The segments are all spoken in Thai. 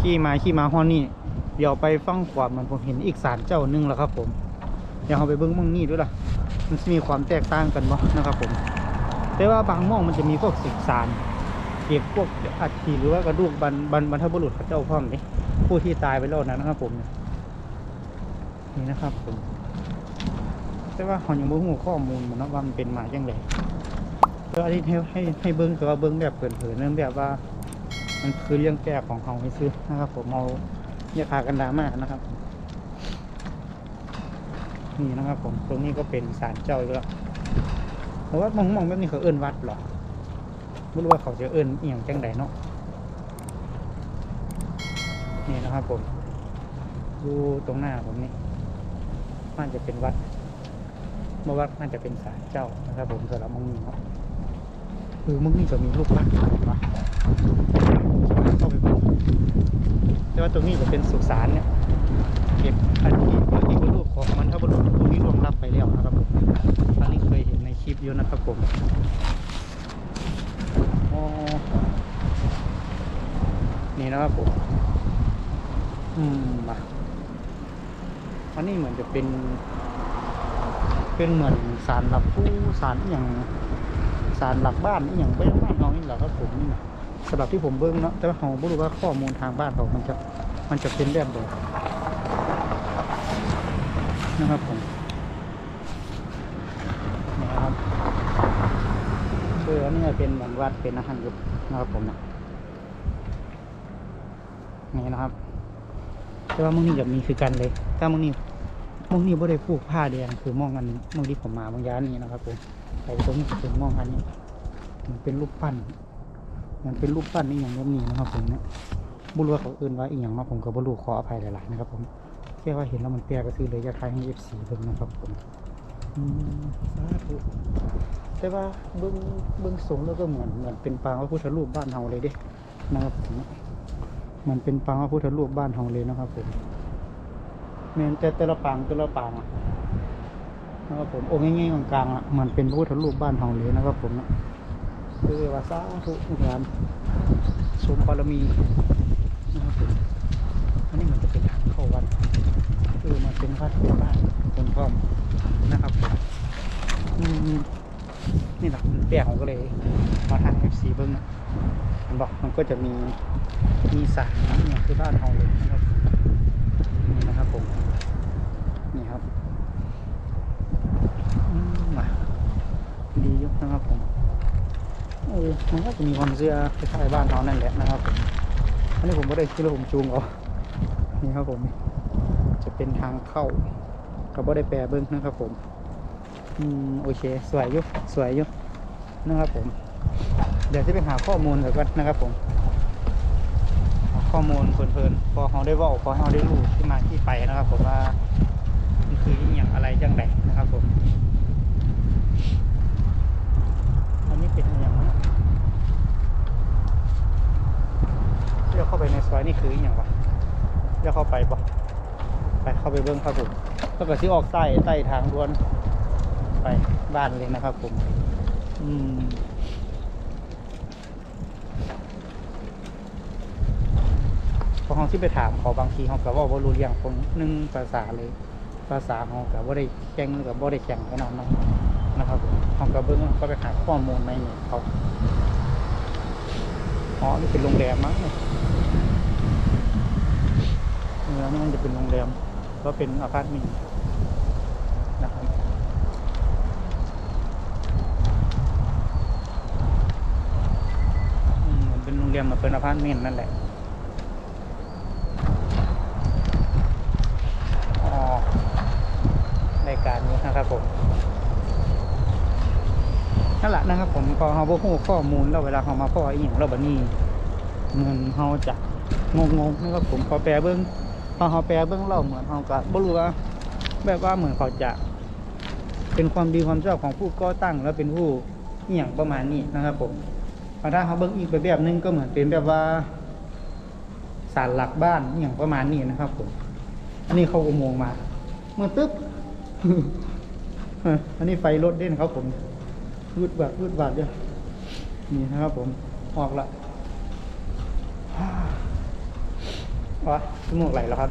ขี่มาขี่มาฮอนนี่ เดี๋ยวไปฟังความมันผมเห็นอีกศาลเจ้าหนึงแล้วครับผมเดี๋ยวเราไปเบิ้งมืองนี่ด้วยล่ะ มันจะมีความแตกต่างกันบ่นะครับผม แต่ว่าบางม่องมันจะมีพวกสิกสารเก็บพวกอัฐิหรือว่ากระดูกบรรบรรบรรพบุรุษเขาเจ้าพร้อมนี่ผู้ที่ตายไปแล้วนะครับผมนี่นะครับผมแต่ว่าเขายังบ่ฮู้ข้อมูลมันนะว่ามันเป็นมาจังไดแต่ว่าที่ให้ให้ให้เบิ่งแต่ว่าเบิ่งแบบเผินๆเรื่องแบบว่า มันคือเรื่องแก้ของเขาให้ซื้อนะครับ ผมเอาอย่าพากันดราม่านะครับ นี่นะครับ ผมตรงนี้ก็เป็นศาลเจ้าอยู่แล้วแต่ว่ามองมองแบบนี้เขาเอิ้นวัดหรอไม่รู้ว่าเขาจะเอิ้นเอียงจังใดเนาะนี่นะครับ ผม ดูตรงหน้าผมนี่น่าจะเป็นวัดเมื่อวัดน่าจะเป็นศาลเจ้านะครับ ผมสำหรับมองนี้เนาะ คือมองนี้จะมีรูปปั้นอะไรวะเข้าไปดูแต่ว่าตรงนี้จะเป็นสุสานเนี่ยเก็บอัฐิพระที่รูปของมันถ้าบรุษผู้ที่ล่วงลับไปแล้วนะครับผมอันนี้เคยเห็นในคลิปอยู่นะครับผมอ๋อนี่นะครับผมอืมมาอันนี้เหมือนจะเป็น เป็นเหมือนสารหลักผู้สารอย่าง สารหลักบ้านอย่างไปบ้านเรานี่แหละครับผมนี่สำหรับที่ผมเบิ้งเนาะแต่ว่าเราไม่รู้ว่าข้อมูลทางบ้านเขามันจะมันจะเป็นแบบใดนะครับผมนะครับคืออันนี้เป็นเหมือนวัดเป็นอาหารยุบนะครับผมนะนี่นะครับ แต่ว่ามึงนี่จะมีคือกันเลยถ้ามึงนี่มึงนี่บ่ได้ผูกผ้าแดงคือมองกันมึงที่ผมมาบางย้านนี่นะครับผม ใครตรงนี้ถึงมองอันนี้มันเป็นรูปปั้น มันเป็นรูปปั้นนี่อย่างแบบนี้นะครับผมเนี่ยบุรุษเขาเอื่นว่าอีกอย่างเนาะผมก็บ่รู้ขออภัยหลายๆนะครับผมแค่ว่าเห็นแล้วมันแปลกก็ซื้อเลยจะขายให้ FC เพิ่นนะครับผมอืมสาธุแต่ว่าเบื้องเบื้องสูงแล้วก็เหมือนเหมือนเป็นปางพระพุทธรูปบ้านเฮาเลยเด้นะครับผมเหมือนเป็นปางพระพุทธรูปบ้านเฮาเลยนะครับผมแม่นแต่แต่ละปางแต่ละปางอะ นะครับผมองค์ง่ายๆกลางๆอะเหมือนเป็นพระพุทธรูปบ้านเฮาเลยนะครับผมคือว่าสาธุทุกงานชมบารมีนะครับผมอันนี้มันจะเป็นทางเข้าวัดคือมันเป็นวัดเป็นบ้านคนพร้อมนะครับผมอืมนี่แหละมันแปลกผมก็เลย มาทาง FC เบิ้งนะมันบอกมันก็จะมีมีสารนี่คือบ้านเฮาเลยนะครับนี่นะครับผมนี่ครับอืมว่ะดีอยุ นะครับผมเออมันก็จะมีความเชื่อคล้ายๆบ้านเฮานั่นแหละนะครับผมอันนี้ผมไม่ได้คิดว่าผมจูงเอานี่ครับผม จะเป็นทางเข้าก็บ่ได้แปลเบิ้งนะครับผม อืมโอเค สวยอยู่สวยอยู่นะครับผม เดี๋ยวจะไปหาข้อมูลก่อนก่อนนะครับผมข้อมูลเพลินๆพอเขาได้ว่าพอเขาได้รู้ที่มาที่ไปนะครับ ผมว่ามันคืออย่างอะไรจังไดนะครับผม อันนี้ เป็นอหย่างนะเลี้ยวเข้าไปในซอยนี่คืออย่างวะเดี๋ยวเข้าไปปะไปเข้าไปเบิ้งครับผมแล้วก็ที่ออกใต้ใต้ทางด่วนไปบ้านเลยนะครับผมอืมพอเขาที่ไปถามเขาบางทีเขากับว่าบ่รู้เรื่องคนหนึ่งภาษาเลย ภาษาเขากับว่าได้แข่งหรือกับว่าได้แข่งขนาดนั้นนะครับผม เขากับเบิ้งก็ไปหาข้อมูลในเนี่เขาอ๋อนี่เป็นโรงแรมมั้งเนี่ยเออนี่มันจะเป็นโรงแรมก็เป็นอพาร์ตเมนต์นะครับอืมมันเป็นโรงแรมมาเป็นอพาร์ตเมนต์นั่นแหละอ๋อรายการนี้นะครับผมนั่น แหละนะครับ ผมพอเขาบ่ฮู้ข้อมูลแล้วเวลาเขามาพ่ออีหยังเราบัดนี้เงินเขาจะงงๆนะครับผมพอแปลเบิ้องพอเขาแปลเบื้องเล่าเหมือนเขาก็บ่รู้ว่าแบบว่าเหมือนเขาจะ เป็นความดีความชอบของผู้ก่อตั้ง แล้วเป็นผู้อหย่างประมาณนี้นะครับ ผมพอถ้าเขาเบิ้องอีกแบบแบบนึงก็เหมือนเป็นแบบว่าสารหลักบ้านอหย่างประมาณนี้นะครับ ผม อันนี้เขาอุโมงค์มาเมื่อตึ๊บอันนี้ไฟรถเด่นครับผม วืดบาดวืดบาดเด้อนี่นะครับผม ออกละวะจมูกไหลแล้วครับ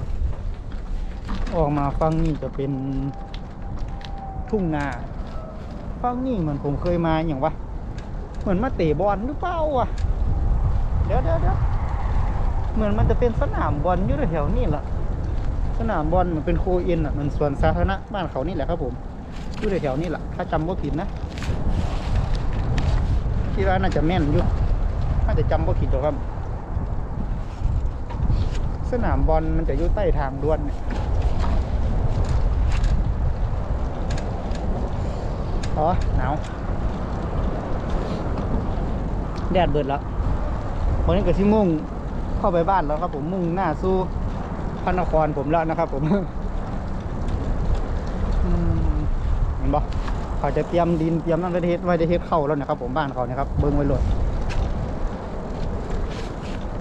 ออกมาฟังนี่จะเป็นทุ่งนาฟังนี่เหมือนผมเคยมาอย่างวะ เหมือนมาเตะบอลหรือเปล่าวะเดี๋ยวเดี๋ยวเดี๋ยวเหมือนมันจะเป็นสนามบอลอยู่แถวนี่แหละสนามบอลมันเป็นโคเอ็นอะมันสวนสาธารณะบ้านเขานี่แหละครับผมอยู่แถวนี่แหละถ้าจำว่าผิดนะ คิดว่าน่าจะแม่นอยู่น่าจะจำว่าผิดหรอกครับ สนามบอลมันจะอยู่ใต้ทางด่วนเนี่ยอ๋อหนาวแดดเบิดแล้ววันนี้ก็ที่มุ่งเข้าไปบ้านแล้วครับผมมุ่งหน้าสู้พระนครผมแล้วนะครับผมอืมเห็นปะ เขาจะเตรียมดินเตรียมนั่นไว้เฮ็ดไว้เฮ็ดเข้าแล้วนะครับ ผมบ้านเขานะครับเบิ้งไว้เลย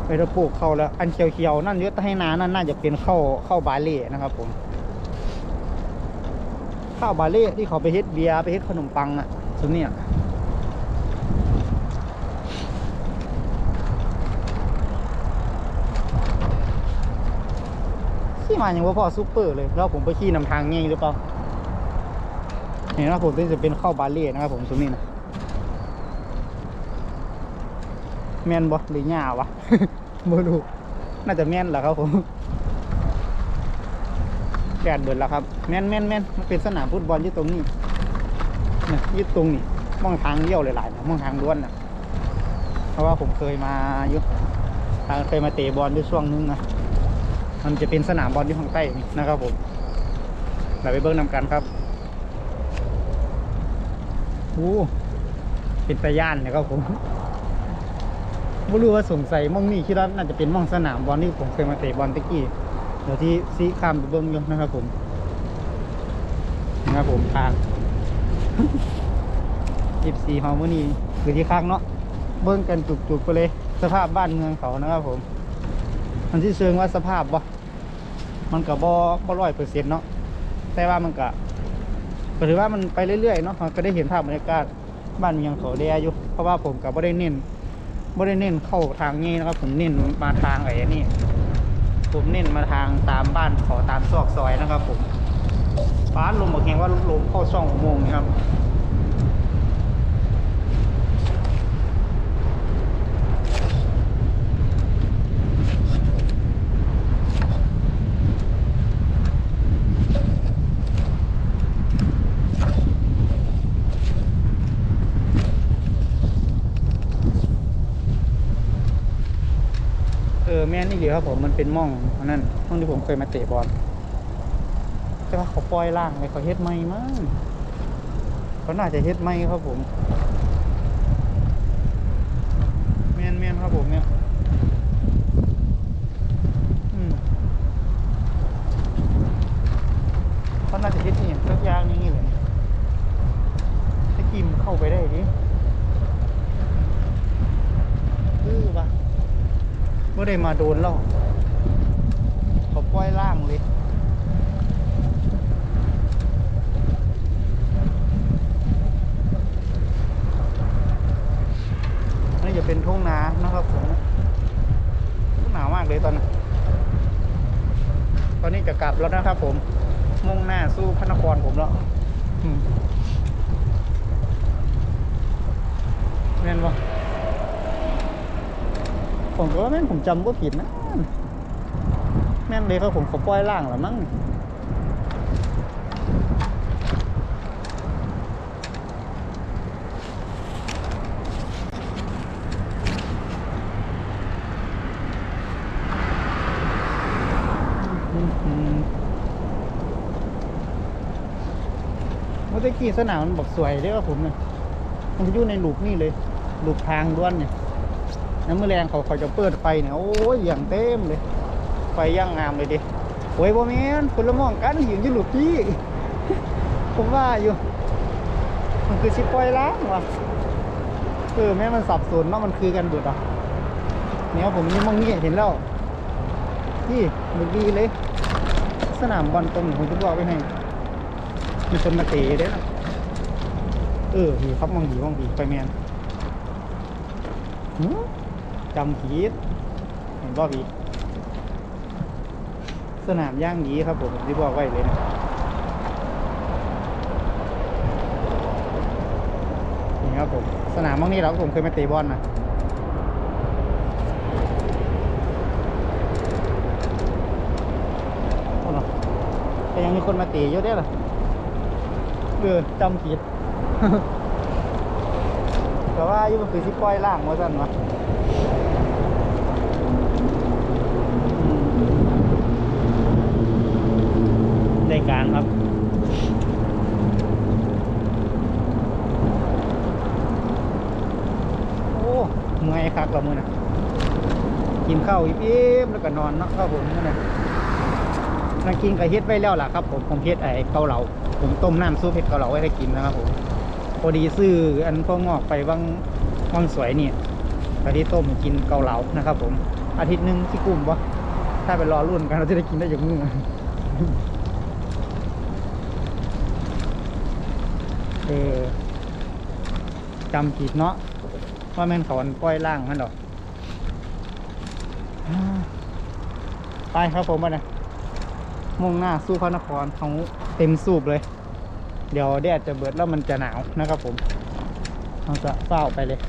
ไปเราปลูกเข้าแล้ว อันเขียวๆนั่นเยอะให้นานั่นน่าจะเป็นข้าวข้าวบาเล่นะครับ ผมข้าวบาเล่ที่เขาไปเฮ็ดเบียร์ไปเฮ็ดขนมปังอะส่วนเนี้ยขี่มาอย่างว่าพ่อซูเปอร์เลย แล้วผมไปขี่นำทางง่ายหรือเปล่า เห็นว่าผมจะเป็นข้าวบาเล่นะครับผมส่วนนี้นะแมนบ่หรือหญ้าวะไม่รู้น่าจะแมนแหละครับผมแดดเบิดแล้วครับ แมนแมนแมนมันเป็นสนามฟุตบอลที่ตรงนี้นะยี่ตรงนี้มองทางเลี้ยวหลายๆนะมองทางล้วนนะเพราะว่าผมเคยมาอยู่ทางเคยมาเตะบอลด้วยช่วงนึงนะมันจะเป็นสนามบอลที่ข้างใต้นี่นะครับผมเราไปเบิ้งนำกันครับ อ้เป็นตะย่านนะครับผมไม่รู้ว่าสงสัยม่องนี่คิดว่าน่าจะเป็นม่องสนามบอลที่ผมเคยมาเตะบอลตะกี้เดี๋ยวที่ซีข้ามไปเบิ้งยนะครับผมนะครับผมทางยิบซีฮอร์โมนีคือที่ข้างเนาะเบิ้งกันจุกๆไปเลย สภาพบ้านเมืองเขานะครับผม มันที่เชิงว่าสภาพบ่มันกับ่บ่ร้อยเปอร์เซ็นต์เนาะแต่ว่ามันก็ ก็ถือว่ามันไปเรื่อยๆเนาะก็ได้เห็นภาพบรรยากาศบ้านเมืองเขาแดอยู่ เพราะว่าผมกับ่ได้เน้นไม่ได้เน้นเข้าทางนี้นะครับ ผมเน้นมาทางไอ้นี่ ผมเน้นมาทางตามบ้านขอตามซอกซอยนะครับ ผมฟ้าลมบอกแหงว่าลมเข้าช่องอุโมงค์นะครับ นนี่เดียวครับผมมันเป็นม่องอันนั้นหม่องที่ผมเคยมาเตะบอลแต่ว่าเขาปล่อยล่างเลยเขาเฮ็ดไม่มั้งเขาน่าจะเฮ็ดไม่ครับผมแม่นแม่นครับผมเนี่ยอืมเขาน่าจะเฮ็ดนี่สักอย่างนี้เลยถ้ากิมเข้าไปได้ดิเออว่ะ ไม่ได้มาโดนแล้วเขาปล่อยล่างเลยนี่จะเป็นทุ่งนานะครับผมหนาวมากเลยตอนนี้ตอนนี้จะกลับแล้วนะครับผม มุ่งหน้าสู้พระนครผมแล้วแม่นปะ ผมก็ว่าแม่นผมจำว่าผิดนะ แม่นเลยครับผมเขาปล่อยล่างแล้วมั้งเมื่อกี้สนามมันบอกสวยเด้อผมเนี่ยมันจะอยู่ในหลุมนี่เลยหลุมทางด้วนเนี่ย น้ำมือแรงเขาเขาจะเปิดไฟเนี่ยโอ้ยอย่างเต็มเลย ไฟย่างงามเลยดิโอ้ยบ่แมนคนละมองกันอยู่ที่หลุดพี่ผมว่าอยู่ มันคือชิปปอยล้างว่ะเออแม่มันสับสนเนาะมันคือกันเบิดอะเนี่ยผมนี่มองนี่เห็นแล้วนี่มันดีเลย สนามบอลตรงผมจะบอกไว้ให้มีคนมาเตะเด้นะเออผีครับมองผีมองผีไฟแมนหืม จำผิดเห็นบ่พี่สนามย่างยีครับผมที่บอกไว้เลยนะนี่ครับผมสนามบางนี้เราผมเคยมาเตะบอลนะเอาล่ะแต่ยังมีคนมาเตะเยอะได้อล่ะเออจำผิดแต่ว่าอยู่มันคือที่ปล่อยล่างว่าสั่นวะ ได้การครับโอ้เมื่อยคักเรามือนะกินข้าวอิ่มแล้วก็นอนเนาะครับผมมื้อนะนักกินก็เฮ็ดไว้แล้วล่ะครับ ผมผมเฮ็ดไอ้เกาเหลาผมต้มน้ำซุปเฮ็ดเกาเหลาไว้ให้กินนะครับผมพอดีซื้ออันพวกงอกไปวังวังสวยเนี่ย พอดีต้มกินเกาเหลานะครับ ผม อาทิตย์หนึ่งที่กลุ่มวะถ้าไปรอรุ่นกันเราจะได้กินได้อย่างมือเออจำผิดเนาะว่าแม่นเขาอันปล่อยล่างมันดอกอ่าไปครับผมมาเนี่ยมุ่งหน้าสู้พระนครเขาเต็มสูบเลย เดี๋ยวแดดจะเบิดแล้วมันจะหนาวนะครับผมเราจะเฝ้าไปเลย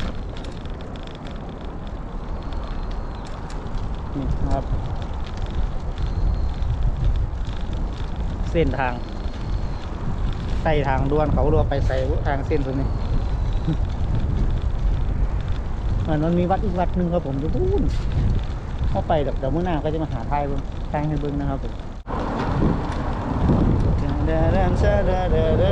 นี่นะครับ เส้นทางใต้ทางด่วนเขาเรัวไปใส่ทางเส้นตรงนี้มันมันมีวัดอีกวัดหนึ่งครับผมอยู่นู่นเข้าไปเดี๋ยวเดี๋ยวมื้อหน้าก็จะมาหาทายเบิ้งทางให้เบิ้งนะครับผมเดาเดาเดาเดาเดาเดา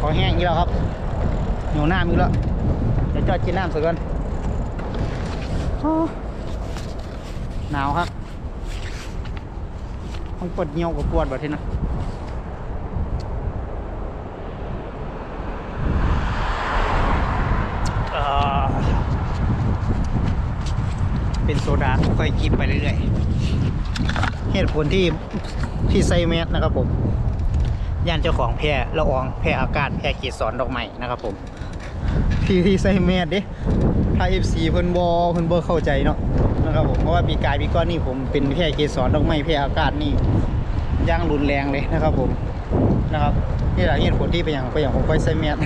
ขอแห้งอีกแล้วครับ หนียวน้ำอีกแล้ว เดี๋ยวจอดกินน้ำสักก่อนโอ้หนาวครับมันปวดเหี่ยวกับปวดแบบที่นะอ่าเป็นโซดาค่อยกินไปเรื่อยๆ เหตุผลที่ที่ใส่แมสนะครับผม ย่านเจ้าของแพร่ละอองแพร่อากาศแพร่เกสรดอกไม้นะครับผม ที่ที่ใส่แมสเด้ถ้า FC เพิ่นบอเพิ่นบ่เข้าใจเนาะนะครับผมเพราะว่าปีกายปีก้อนนี่ผมเป็นแพร่เกสรดอกไม้แพร่อากาศนี่ย่างรุนแรงเลยนะครับผมนะครับนี่แหละเหตุผลที่ไปอย่างไปอย่างผมค่อยใส่แมส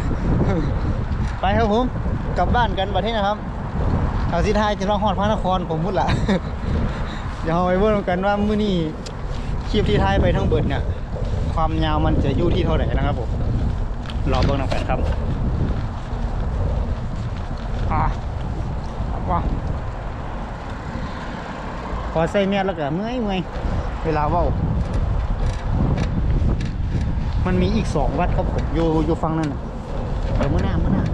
ไปครับผมกลับบ้านกันประเทศนะครับเอาสิทายจะร้องฮอดพระนครผมพูดละเดี๋ยวเอาไปเบิ่งกันว่ามื้อนี้คลิปที่ทายไปทั้งเบิดเนี่ยความยาวมันจะอยู่ที่เท่าไหร่นะครับผมรอเบิ่งนำกันครับอะว้าพ อใส่แม่แล้วก็เมื่อยเมื่อยเวลาว่ามันมีอีกสองวัดครับผมอยู่อยู่ฟังนั่นเดี๋ยวมื่อหน้าเมื่อหน้า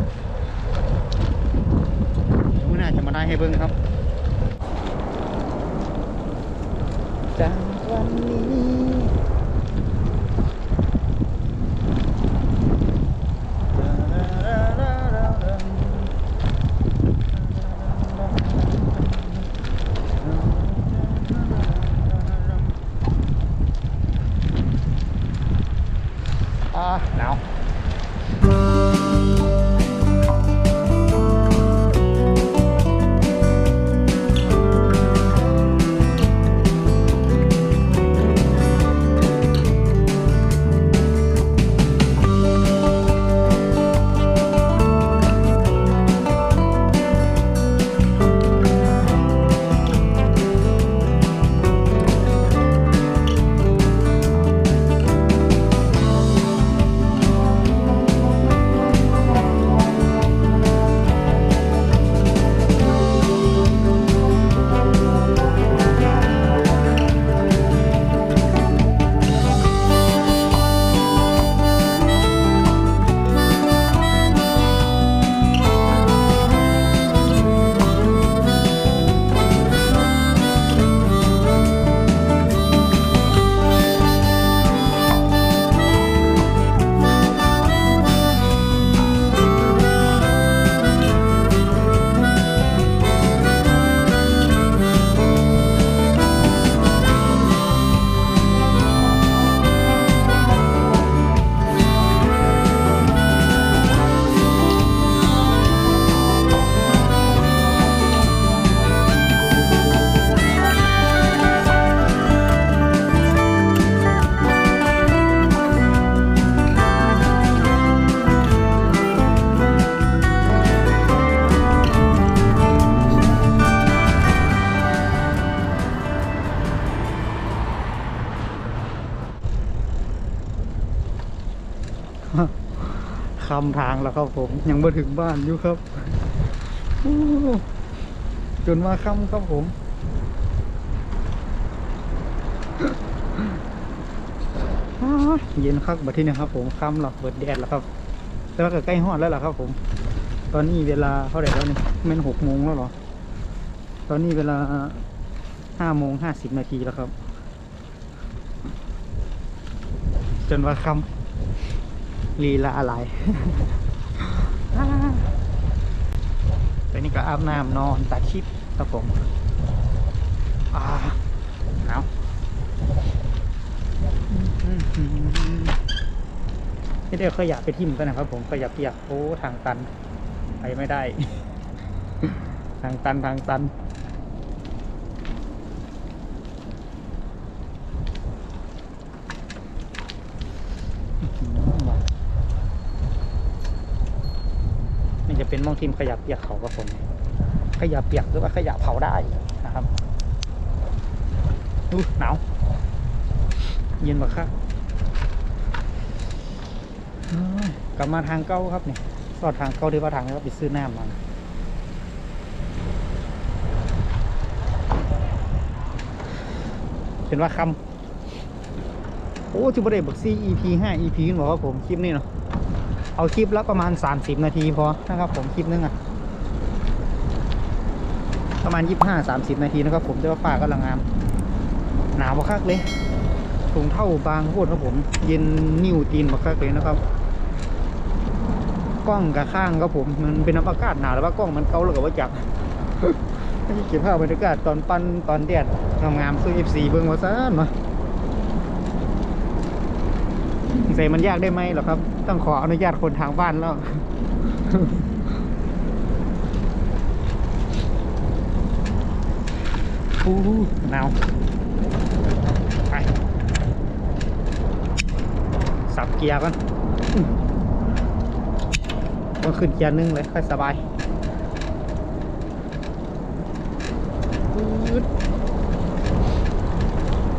เดี๋ยวมื่อหน้าจะมาได้ให้เบิ้งครับจากวันนี้ำทางแล้วครับผมยังมาถึงบ้านอยู่ครับจนมาค่ำครับผมเย็นคักบัดที่นี่ครับผมค่ำหรอกเบิดแดดแล้วครับ แต่ว่าก็ใกล้ฮอดแล้วล่ะครับผม ตอนนี้เวลาเท่าไหร่แล้วเนี่ยมันหกโมงแล้วหรอ ตอนนี้เวลาห้าโมงห้าสิบนาทีแล้วครับ จนว่าค่ำ ลีลาอะไรแต่นี่ก็อาบน้ำนอนตัดคลิปครับผมอาหนาวนี่เดี๋ยวขยะไปทิ่มกันนะครับ ผมขยะเปียกโอ้ทางตัน ไปไม่ได้ ทางตันทางตัน นี่ จะเป็นหมองทิมขยะเปียกเขาครับผมขยะเปียกหรือว่าขยะเผาได้นะครับอู้หนาวเย็นบักครับกลับมาทางเก้าครับนี่ก็ทางเก้าที่ว่าทางนี้ก็ไปซื้อน้ำมาเป็นว่าคำโอ้จิบเดบักซี่ EP ห้า EP ขึ้นบอกครับผม คลิปนี้เนาะ เอาคลิปละประมาณ 30 นาทีพอนะครับผมคลิปนึงอะประมาณ 25 30 นาทีนะครับผมแต่ว่าฟ้ากำลังงาม หนาวบักคักเลยถุงเท่าบางโคตรครับผม เย็นนิ้วตีนบักคักเลยนะครับ กล้องกับข้างครับผม มันเป็นอากาศหนาวแล้วว่ากล้องมันเกาแล้วกับว่าจับเก็บภาพบรรยากาศตอนปั้นตอนแดดงามๆซื้อ F4 เบิ้งมาซะมา ใส่มันยากได้ไหมหรอครับ ต้องขออนุญาตคนทางบ้านแล้วอู้หูหนาวไปสับเกียร์ก่อนอื้อต้องขึ้นเกียร์หนึงเลยค่อยสบาย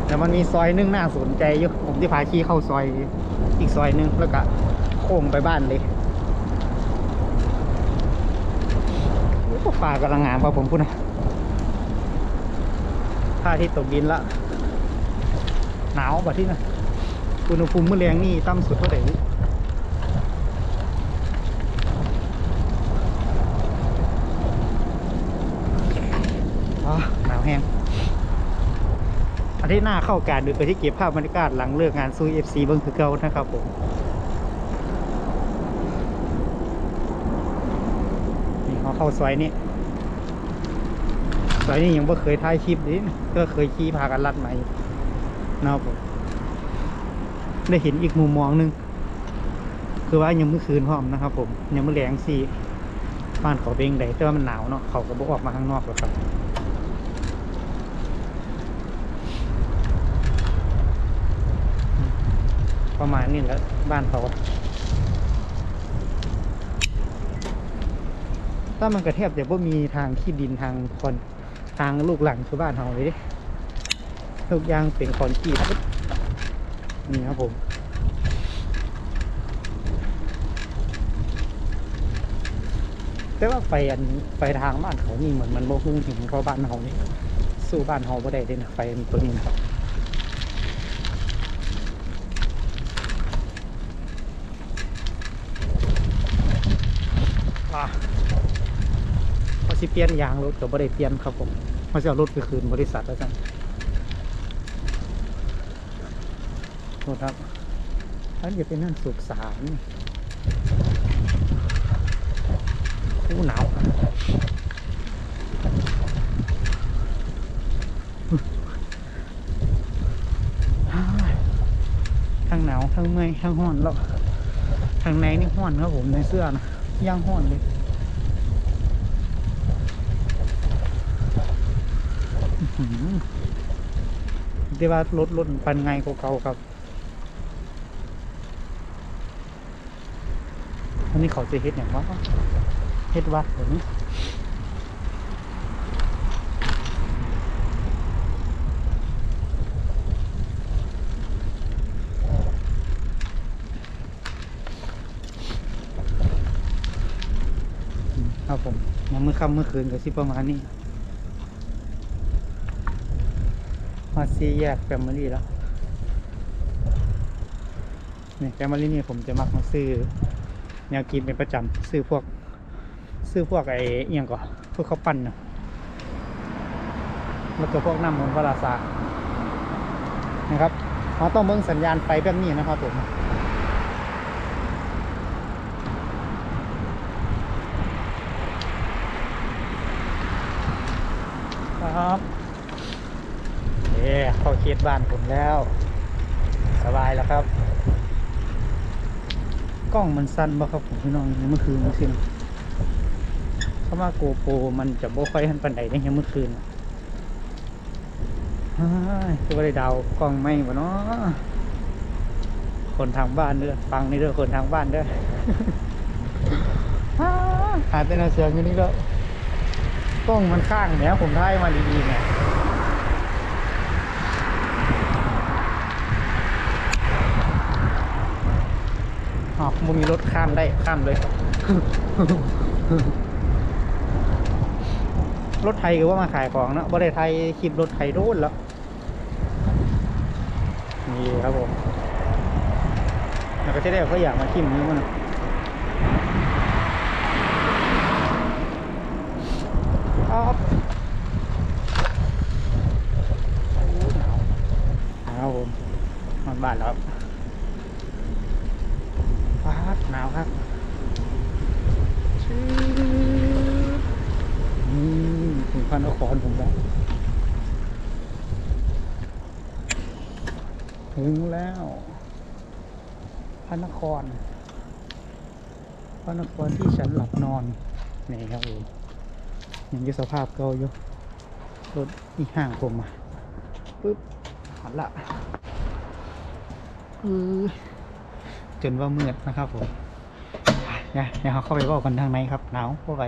แต่มันมีซอยหนึงน่าสนใจอยู่ผมที่พาขี่เข้าซอย อีกซอยนึงแล้วก็โค้งไปบ้านเลยโอ้ฟ้ากำลังงามครับผมพูดนะพระอาทิตย์ตกดินละ หนาวแบบที่นะอุณหภูมิเมื่อแรงนี่ต่ำสุดเท่าไหร่อ๋อหนาวแห้ง อาทิตย์หน้าเข้าการดึกไปที่เก็บภาพบรรยากาศหลังเลิกงานซูเอฟซีเบิ้งคือเก่านะครับผมนี่เขาเข้าซอยนี้ซอยนี้ยังไม่เคยถ่ายคลิปเลยก็เคยขี่พากันลัดไหม่นะครับผมได้เห็นอีกมุมมองหนึงคือว่ายังเมื่อคืนพร้อมนะครับ ผมยังเมื่อแรงสี่บ้านเขาเบงใดแต่ว่ามันหนาวเนาะเขาก็บอกออกมาข้างนอกแล้วครับ ประมาณนี้แหละบ้านเขาถ้ามันกระแทบเดี๋ยวพวมีทางที่ดินทางคอนทางลูกหลังคือบ้านเขาเลยดิทุกอย่างเป็นคอนกรีตนี่ครับผมแต่ว่าไฟอันไฟทางบ้านเขานี่เหมือนมันโบหุ่งถึงเพราะบ้านเขานี่สู้บ้านเขาไม่ได้เลยนะไฟตัวนี้นะอะ เปลี่ยนยางรถกับบริเปลี่ยนครับผมเขาจะเอารถไปคืนบริษัทแล้วกันโทษครับอันจะเป็นนั่นสุขสารอู้หนาวทั้งหนาวทั้งเมื่อยทั้งห้อนแล้วทางในนี่ห้อนครับผมในเสื้อนะย่างห้อนเลยอื้อหือ ที่ว่ารถรถปันไงเก่าครับ อันนี้เขาจะเฮ็ดอย่างว่าเฮ็ดวัดแบบนี้ครับผมยังเมื่อค่ำเมื่อคืนก็สิประมาณนี้าซีแยกแฟมิลี่แล้วนี่แฟมิลี่นี่ผมจะมักมาซื้อแนวกินเป็นประจำซื้อพวก ซื้อพวกไอ้เอียงก่อนพวกข้าวปั้นนะแล้วก็พวกน้ำมันต์วราซานะครับเราต้องเบิ่งสัญญาณไฟแบบนี้นะครับผมครับ เขตบ้านผมแล้ว สบายแล้วครับ กล้องมันสั้นบ่ครับผมพี่น้องเมื่อคืนเมื่อคืนเพราะว่าโกโปรมันจะบ่ค่อยหันปันใดในเมื่อคืนฮ้ายคือว่าได้ดาวกล้องไม่บ่เนาะคนทางบ้านเด้อฟังนี่เด้อคนทางบ้านเด้อหาแต่แนวเสียงอยู่นี่แล้วกล้องมันข้างเนี่ยผมถ่ายมาดีๆเนี่ย อ๋อมึงมีรถข้ามได้ข้ามเลย รถไทยก็ว่ามาขายของเนอะบริไทยคลิปรถไทยโดนแล้ว นี่ครับผมแล้วก็จะได้เขาอยากมาทิมนี้มันอ๊อบโอ้าวหนาวครับผมนอนบ้านแล้ว ครับฟ้าดหนาวครับชื้อนี่ถึงพันนครผมแล้วถึงแล้วพระนครพระนครที่ฉันหลับนอนนี่ครับผมยังอยู่สภาพเก่าอยู่รถอีกห่างผมมาปึ๊บหันละเออ จนว่ามืดนะครับผมเนี่ยเดี๋ยวเราเข้าไปบอกกันทางในครับหนาวพอไหว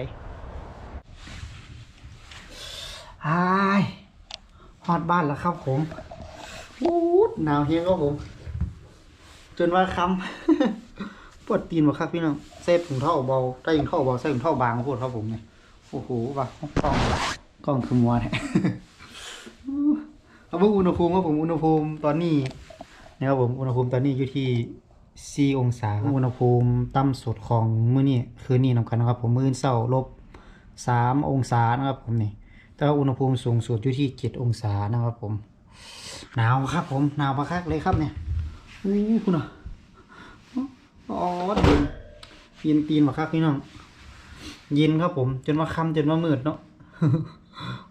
อายฮอดบ้านแล้วครับผมวูดหนาวเฮียครับผม จนว่าคำปวดตีนว่ะครับพี่น้องเซฟถุงเท่าเบาได้ถุงเท่าเบาใส่ถุงเท่าบางพูดครับผมเนี่ยโอ้โหว่ะกล้องกล้องคือมัวเนี่ยเอาเพิ่งอุณหภูมิครับผมอุณหภูมิตอนนี้นะครับผมอุณหภูมิตอนนี้อยู่ที่ 4องศาครับอุณหภูมิต่ำสุดของมื้อนี้คืนนี้นำกันนะครับผมมื้อเช้าลบ3องศานะครับผมนี่แต่อุณหภูมิสูงสุดอยู่ที่7องศานะครับผม หนาวครับผมหนาวมากเลยครับเนี่ยอู้คุณอะอ๋อเย็นเย็นตีนมาครับพี่น้องเย็นครับผม จนว่าค่ำจนว่ามืดเนาะ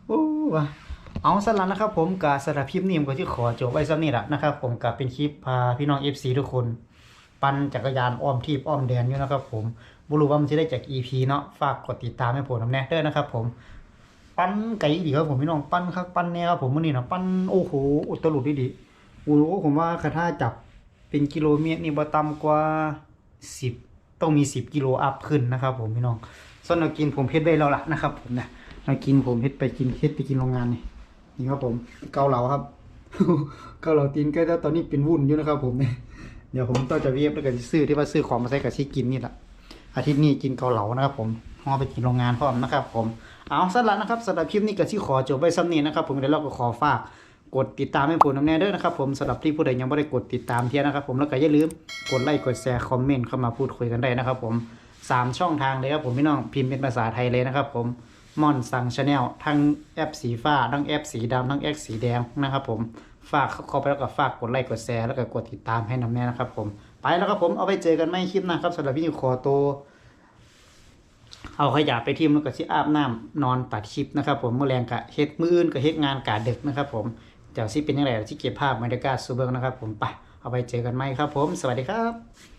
โอ้วะเอาสลันนะครับผมกับสารบคลิปนี้ผมก็ที่ขอจบไว้สักนี่แหละนะครับผมกับเป็นคลิปพาพี่น้อง FC ทุกคน ปั่นจักรยานอ้อมทีบอ้อมแดนอยู่นะครับผมบุรู้ว่ามันจะได้จาก EP เนาะฝากกดติดตามให้ผมน้ำแน่เด้อนะครับผมปั้นไก่ดีครับผมพี่น้องปั้นคักปั้นแน่ครับผมมื่อนี้นะปั้นโอ้โหอุตลุดดีดีโอ้โหผมว่าคาถ้าจับเป็นกิโลเมตรนี่บ่ต่ำกว่าสิบต้องมีสิบกิโลอัพขึ้นนะครับผมพี่น้องส่วนเรากินผมเฮ็ดได้แล้วล่ะนะครับ ผมเนี่ยเรากินผมเฮ็ดไปกินเฮ็ดไปกินโรงงานนี่นี่ครับผมเกาเหลาครับ เกาเหลาตีนก็ตอนนี้เป็นวุ่นอยู่นะครับ ผมเนี่ย เดี๋ยวผมต้องจะเวียบแล้วก็ซื้อที่ว่าซื้อของมาใส่กับที่กินนี่แหละอาทิตย์นี้กินเกาเหลานะครับผมห่อไปกินโรงงานพร้อมนะครับ ผมเอาสำหรับนะครับสำหรับคลิปนี้ก็ที่ขอจบไว้ซ้ำนี้นะครับผมเดี๋ยวเราก็ขอฝากกดติดตามให้ผมน้ำแน่เด้อนะครับผมสำหรับที่ผู้ใดยังไม่ได้กดติดตามเทียนะครับ ผมแล้วก็อย่าลืมกดไลค์กดแชร์คอมเมนต์เข้ามาพูดคุยกันได้นะครับ ผมสามช่องทางเลยครับผมพี่น้องพิมพ์เป็นภาษาไทยเลยนะครับ ผมมอนสั่งชาแนลทั้งแอปสีฟ้าทั้งแอปสีดำทั้งแอปสีแดงนะครับ ผม ฝากเข้าไปแล้วก็ฝากกดไลค์กดแชร์แล้วก็กดติดตามให้น้ำแน่นะครับ ผม ไปแล้วครับผมเอาไปเจอกันไม่คลิปหนะครับสำหรับพี่นิวขอโตเอาขยะไปทิมแล้วก็สิอาบน้ำนอนตัดคลิปนะครับ ผมเมื่อแรงกะเฮ็ดมืออื่นก็เฮ็ดงานกะดึกนะครับ ผมเดี๋ยวซิเป็นยังไงที่เก็บภาพบรรยากาศสูเบิงนะครับ ผมไปเอาไปเจอกันไหมครับ ผม สวัสดีครับ